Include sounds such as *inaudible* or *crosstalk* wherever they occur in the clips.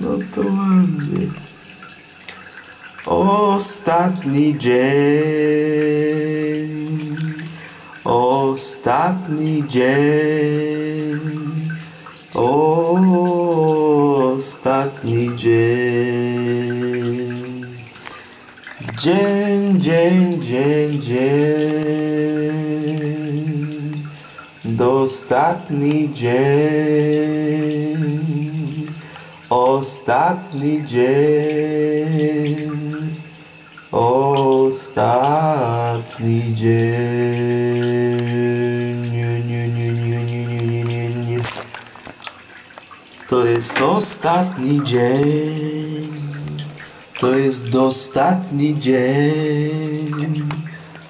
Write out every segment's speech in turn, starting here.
No to ładnie. Ostatni dzień. Ostatni dzień. Ostatni dzień. Dzień, dzień, dzień, dzień. Dostatni dzień. Ostatni dzień. Ostatni dzień. Nie, nie, nie, nie, nie, nie, nie, nie, nie. To jest ostatni dzień. To jest ostatni dzień.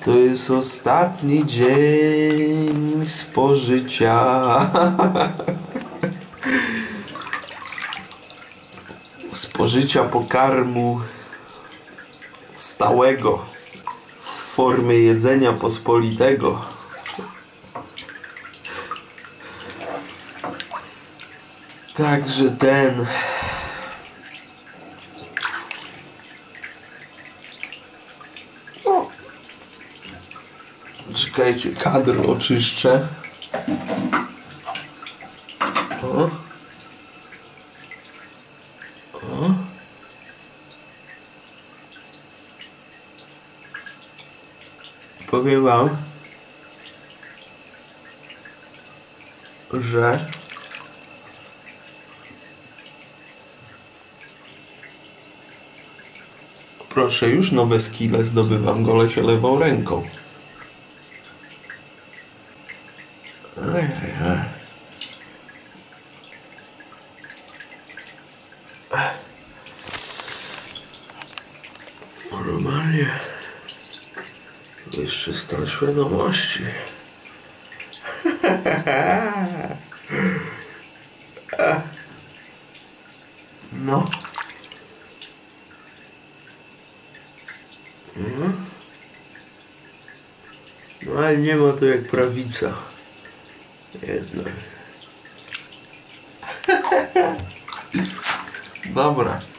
To jest ostatni dzień spożycia. *laughs* Spożycia pokarmu stałego w formie jedzenia pospolitego. Także ten. O. Czekajcie, kadr oczyszczę. O. O. Powiem wam, że Proszę, już nowe skille zdobywam, gole się lewą ręką. Normalnie. Jeszcze stan świadomości. No. No. No ale nie ma to jak prawica. Jednak. *laughs* Dobra.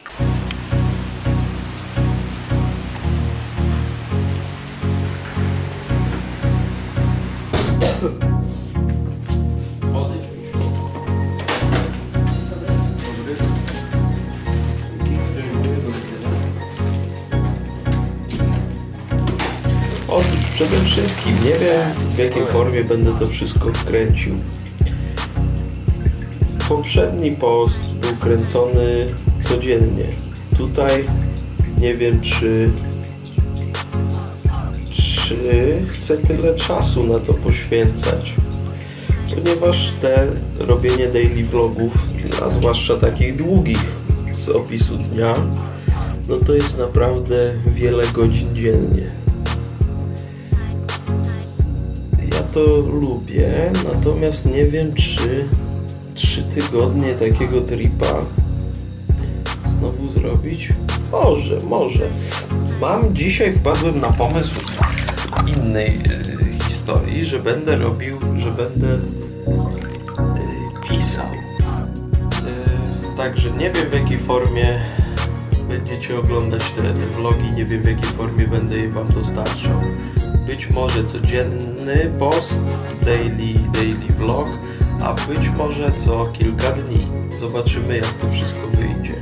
Przede wszystkim nie wiem w jakiej formie będę to wszystko wkręcił. Poprzedni post był kręcony codziennie. Tutaj nie wiem czy czy chcę tyle czasu na to poświęcać. Ponieważ te robienie daily vlogów, a zwłaszcza takich długich z opisu dnia, no to jest naprawdę wiele godzin dziennie. To lubię, natomiast nie wiem, czy trzy tygodnie takiego tripa znowu zrobić. Może, może. Mam dzisiaj wpadłem na pomysł innej y, historii, że będę robił, że będę y, pisał. Y, także nie wiem w jakiej formie będziecie oglądać te, te vlogi, nie wiem w jakiej formie będę je wam dostarczał. Być może codzienny post, daily, daily vlog, a być może co kilka dni. Zobaczymy jak to wszystko wyjdzie.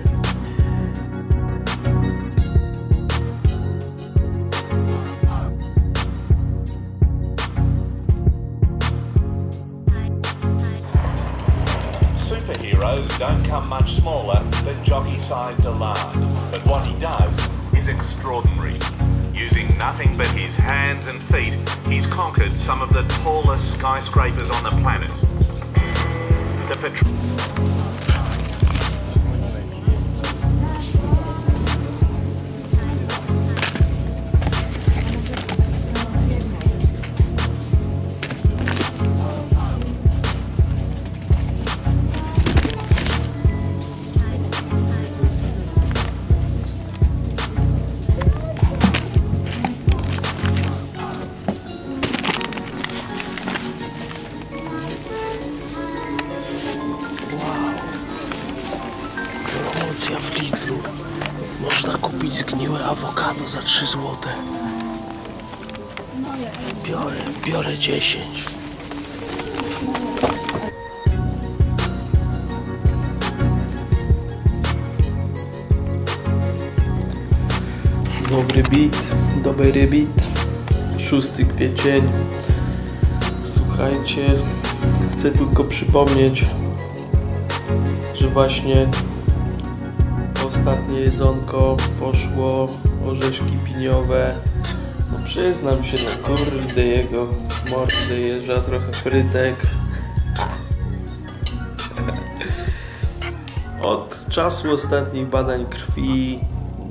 Superheroes don't come much smaller than jockey-sized Allard, but what he does is extraordinary. Using nothing but his hands and feet, he's conquered some of the tallest skyscrapers on the planet. The. Można kupić zgniłe awokado za 3 złote. Biorę, biorę 10. Dobry bit, dobry bit. 6 kwiecień. Słuchajcie, chcę tylko przypomnieć, że właśnie ostatnie jedzonko poszło orzeszki piniowe. No przyznam się, no kurde jego mordy jeżdża trochę frytek. Od czasu ostatnich badań krwi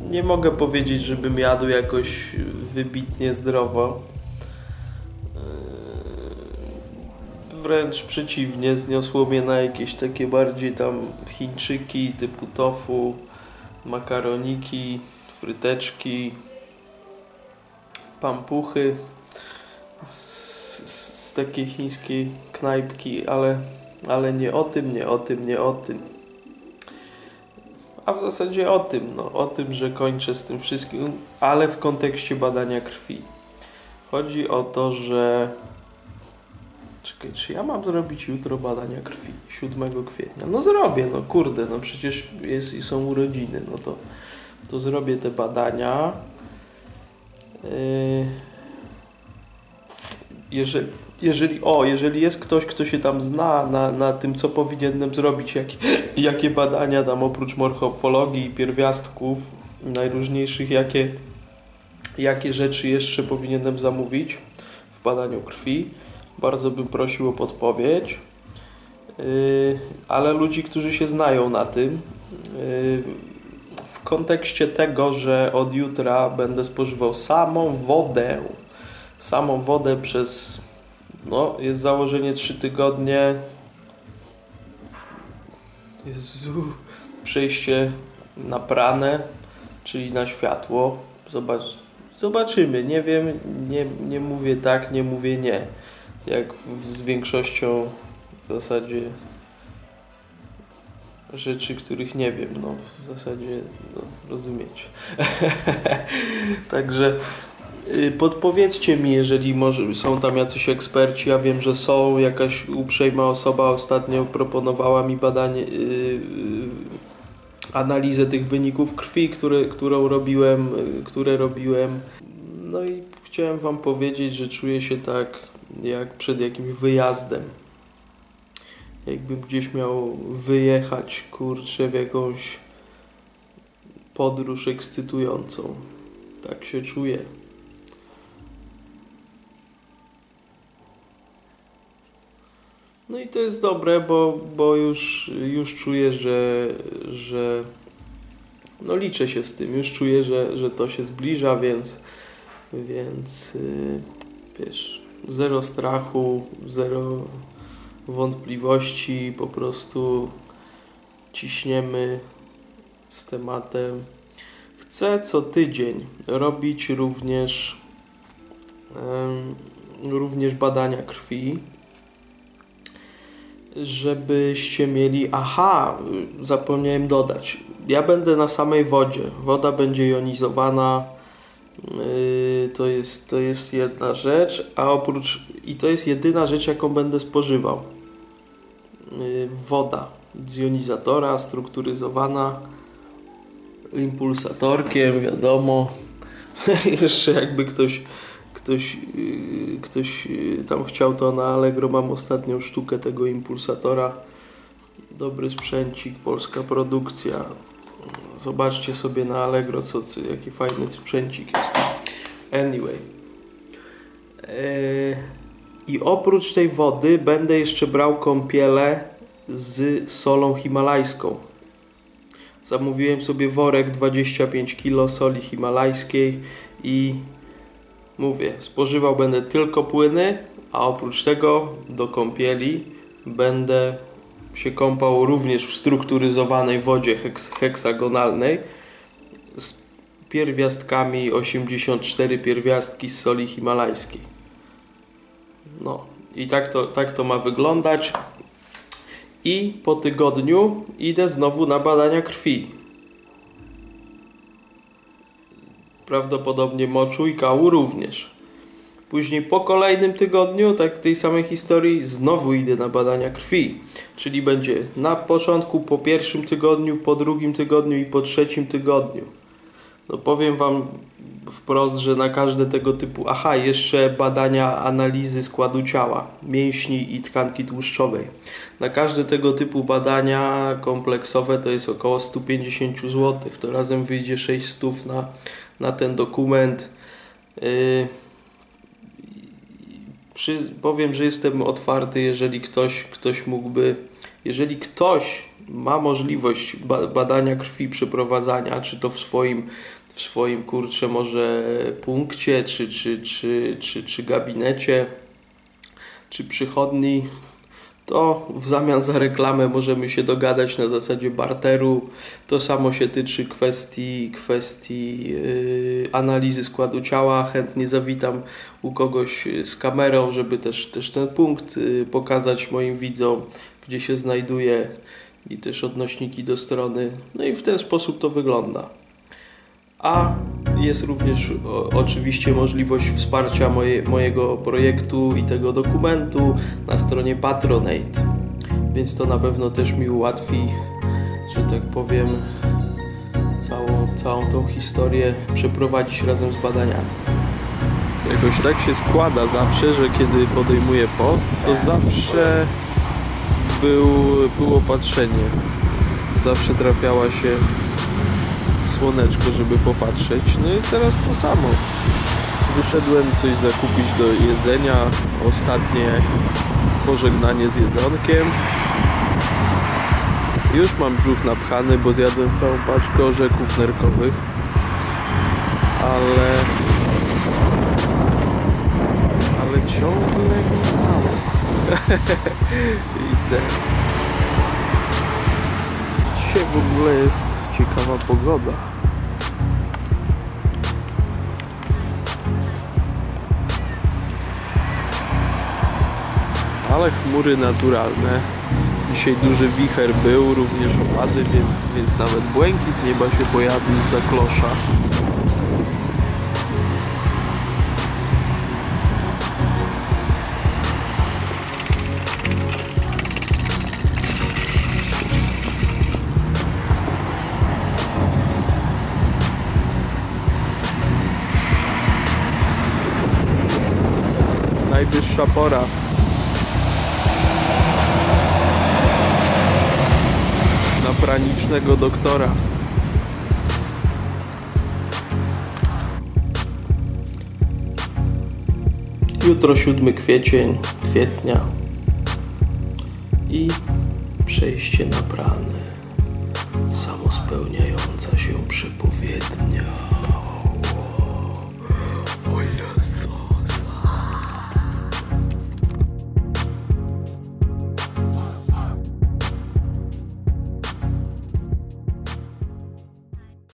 nie mogę powiedzieć, żebym jadł jakoś wybitnie zdrowo. Yy, Wręcz przeciwnie, zniosło mnie na jakieś takie bardziej tam Chińczyki typu tofu, makaroniki, fryteczki, pampuchy z, z, z takiej chińskiej knajpki, ale, ale nie o tym, nie o tym, nie o tym. A w zasadzie o tym, no, o tym, że kończę z tym wszystkim, ale w kontekście badania krwi. Chodzi o to, że. Czekaj, czy ja mam zrobić jutro badania krwi 7 kwietnia? No zrobię, no kurde, no przecież jest i są urodziny, no to, to zrobię te badania. Yy... Jeżeli, jeżeli, o, jeżeli jest ktoś, kto się tam zna na, na tym, co powinienem zrobić, jak, jakie badania tam oprócz morfofologii i pierwiastków najróżniejszych, jakie, jakie rzeczy jeszcze powinienem zamówić w badaniu krwi, bardzo bym prosił o podpowiedź. Yy, ale ludzi, którzy się znają na tym, yy, w kontekście tego, że od jutra będę spożywał samą wodę, samą wodę przez no, jest założenie 3 tygodnie. Jezu, przejście na pranę, czyli na światło. Zobacz, zobaczymy. Nie wiem, nie, nie mówię tak, nie mówię nie. Jak z większością w zasadzie rzeczy, których nie wiem. No, w zasadzie no, rozumiecie. *laughs* Także Y, podpowiedzcie mi, jeżeli może są tam jacyś eksperci. Ja wiem, że są. Jakaś uprzejma osoba ostatnio proponowała mi badanie, yy, analizę tych wyników krwi, które, którą robiłem, yy, które robiłem. No i chciałem Wam powiedzieć, że czuję się tak jak przed jakimś wyjazdem. Jakbym gdzieś miał wyjechać, kurczę, w jakąś podróż ekscytującą. Tak się czuję. No i to jest dobre, bo, bo już, już czuję, że, że no liczę się z tym, już czuję, że, że to się zbliża, więc, więc yy, wiesz, zero strachu, zero wątpliwości, po prostu ciśniemy z tematem. Chcę co tydzień robić również, również badania krwi żebyście mieli, aha, zapomniałem dodać, ja będę na samej wodzie, woda będzie jonizowana, to, jest, to jest jedna rzecz, a oprócz, i to jest jedyna rzecz, jaką będę spożywał, yy, woda z jonizatora, strukturyzowana, impulsatorkiem, wiadomo, *laughs* jeszcze jakby ktoś ktoś, yy, ktoś yy, tam chciał to na Allegro, mam ostatnią sztukę tego impulsatora. Dobry sprzęcik, polska produkcja. Zobaczcie sobie na Allegro, co, co, jaki fajny sprzęcik jest. Anyway. Eee, I oprócz tej wody będę jeszcze brał kąpiele z solą himalajską. Zamówiłem sobie worek 25 kg soli himalajskiej i Mówię, spożywał będę tylko płyny, a oprócz tego do kąpieli będę się kąpał również w strukturyzowanej wodzie heks heksagonalnej z pierwiastkami 84 pierwiastki z soli himalajskiej. No i tak to, tak to ma wyglądać. I po tygodniu idę znowu na badania krwi. Prawdopodobnie moczu i kału również. Później po kolejnym tygodniu, tak tej samej historii, znowu idę na badania krwi. Czyli będzie na początku, po pierwszym tygodniu, po drugim tygodniu i po trzecim tygodniu. No powiem Wam wprost, że na każde tego typu, aha, jeszcze badania analizy składu ciała, mięśni i tkanki tłuszczowej. Na każde tego typu badania kompleksowe to jest około 150 zł. To razem wyjdzie 600 na, na ten dokument. Yy, powiem, że jestem otwarty, jeżeli ktoś, ktoś mógłby, jeżeli ktoś ma możliwość ba badania krwi, przeprowadzania, czy to w swoim, w swoim kurczę, może punkcie, czy, czy, czy, czy, czy gabinecie, czy przychodni, to w zamian za reklamę możemy się dogadać na zasadzie barteru. To samo się tyczy kwestii, kwestii yy, analizy składu ciała. Chętnie zawitam u kogoś z kamerą, żeby też, też ten punkt yy, pokazać moim widzom, gdzie się znajduje i też odnośniki do strony. No i w ten sposób to wygląda. A jest również o, oczywiście możliwość wsparcia moje, mojego projektu i tego dokumentu na stronie Patronate. Więc to na pewno też mi ułatwi, że tak powiem, całą, całą tą historię przeprowadzić razem z badaniami. Jakoś tak się składa zawsze, że kiedy podejmuję post, to zawsze był, było patrzenie. Zawsze trafiała się słoneczko, żeby popatrzeć. No i teraz to samo. Wyszedłem coś zakupić do jedzenia. Ostatnie pożegnanie z jedzonkiem. Już mam brzuch napchany, bo zjadłem całą paczkę orzeków nerkowych. Ale... Ale ciągle nie mało. I ten... Dzisiaj w ogóle jest ciekawa pogoda. Ale chmury naturalne. Dzisiaj duży wicher był, również opady, więc, więc nawet błękit nieba się pojawił z klosza. Pora. Na pranicznego doktora. Jutro 7 kwiecień, kwietnia i przejście na prany. Samospełniająca się przepowiednia.